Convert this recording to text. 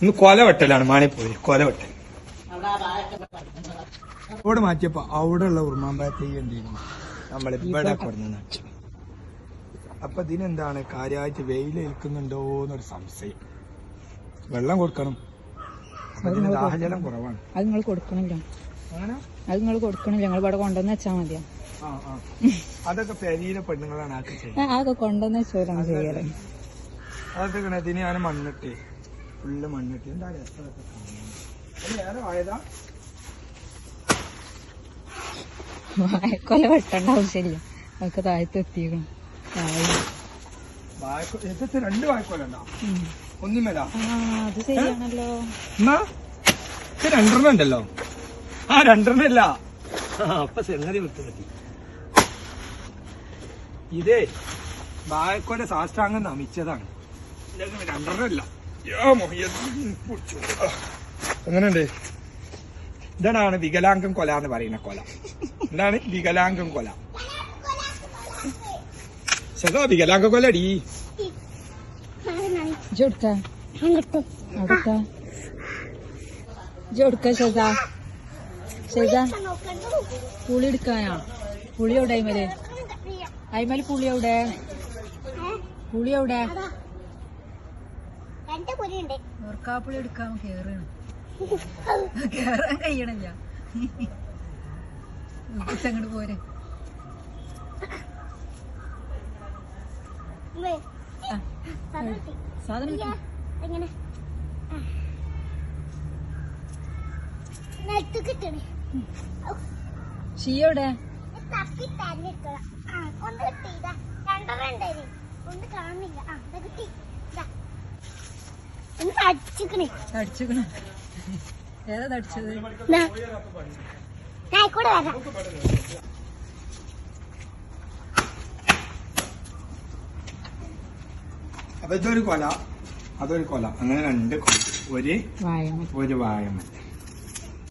ഇന്ന് കൊലവെട്ടലാണ് മാണി പോയി കൊല വെട്ടൽ അവിടെ മാറ്റിയപ്പോ അവിടെ ഉള്ള ഉറുമാമ്പഴത്തൈ എന്തെയ്യുന്നു നമ്മൾ ഇവിടെ കൊടുന്ന് നട്ടു അപ്പൊ ഇതിനെന്താണ് കാര്യമായിട്ട് വെയിലേൽക്കുന്നുണ്ടോ എന്നൊരു സംശയം. വെള്ളം കൊടുക്കണം. അപ്പൊ ഇതിന് ദാഹജലം കുറവാണ്. അത് നിങ്ങൾ കൊടുക്കണില്ല. അത് നിങ്ങൾ കൊടുക്കണില്ല. നിങ്ങൾ ഇവിടെ കൊണ്ടുവന്ന് വെച്ചാൽ മതിയോ. അതൊക്കെ പെരിയിലെ പെണ്ണുങ്ങളാണ് അതൊക്കെ കൊണ്ടുവന്ന് വെച്ചോലാണ് ചെയ്യൽ അതൊക്കെ കിണറ്റിന് ഞാൻ മണ്ണിട്ട്. ഫുള്ള് മണ്ണിട്ട് എന്താ രസമൊക്കെ വേറെ ആയതാ വായക്കൊല വെട്ടേണ്ട ആവശ്യമില്ല അതൊക്കെ താഴത്ത് എത്തിയേക്കണം. ഇതൊക്കെ രണ്ട് വാഴക്കോലുണ്ടോ ഒന്നുമല്ല ആ അത് ശരിയാണല്ലോ. എന്നാ? ഇത് രണ്ടെണ്ണം ഉണ്ടല്ലോ. ആ രണ്ടെണ്ണം ഇല്ല. ആ, അപ്പൊ സംഗതി വിട്ടു പറ്റി ഇതേ. വാഴക്കോല സാഷ്ടാംഗം നമിച്ചതാണ്. രണ്ടെണ്ണല്ല രണ്ടെണ്ണം എങ്ങനെയുണ്ട്? ഇതാണ് വികലാംഗം കൊല എന്ന് പറയുന്ന കൊല. എന്താണ് വികലാംഗം കൊല? സദാ വികലാംഗ കൊല അടി ജോടുക്ക അടുക്ക ജോടുക്ക ഷെസ ഷെസ പുളി എടുക്കാനാ? പുളി എവിടെ അയ്മൽ? അയ്മൽ പുളി എവിടെ? പുളി എവിടെ? രണ്ട് പുലിയുണ്ട് ഓർക്കാപ്പുളി എടുക്കാൻ കേറാണ്. കേറാൻ കഴിയണില്ല. അങ്ങോട്ട് പോരെ. സാധനം. എങ്ങനെ കിട്ടണേ തപ്പി ഒന്ന് കാണുന്നില്ല. ആ ഇതാ കിട്ടി ഇതാ ഒന്ന് അടിച്ചിക്കണേ. ഏതാ അപ്പൊ ഇതൊരു കൊല. അതൊരു കൊല. അങ്ങനെ രണ്ട് കൊല. ഒരു വായമ ഒരു വാഴമ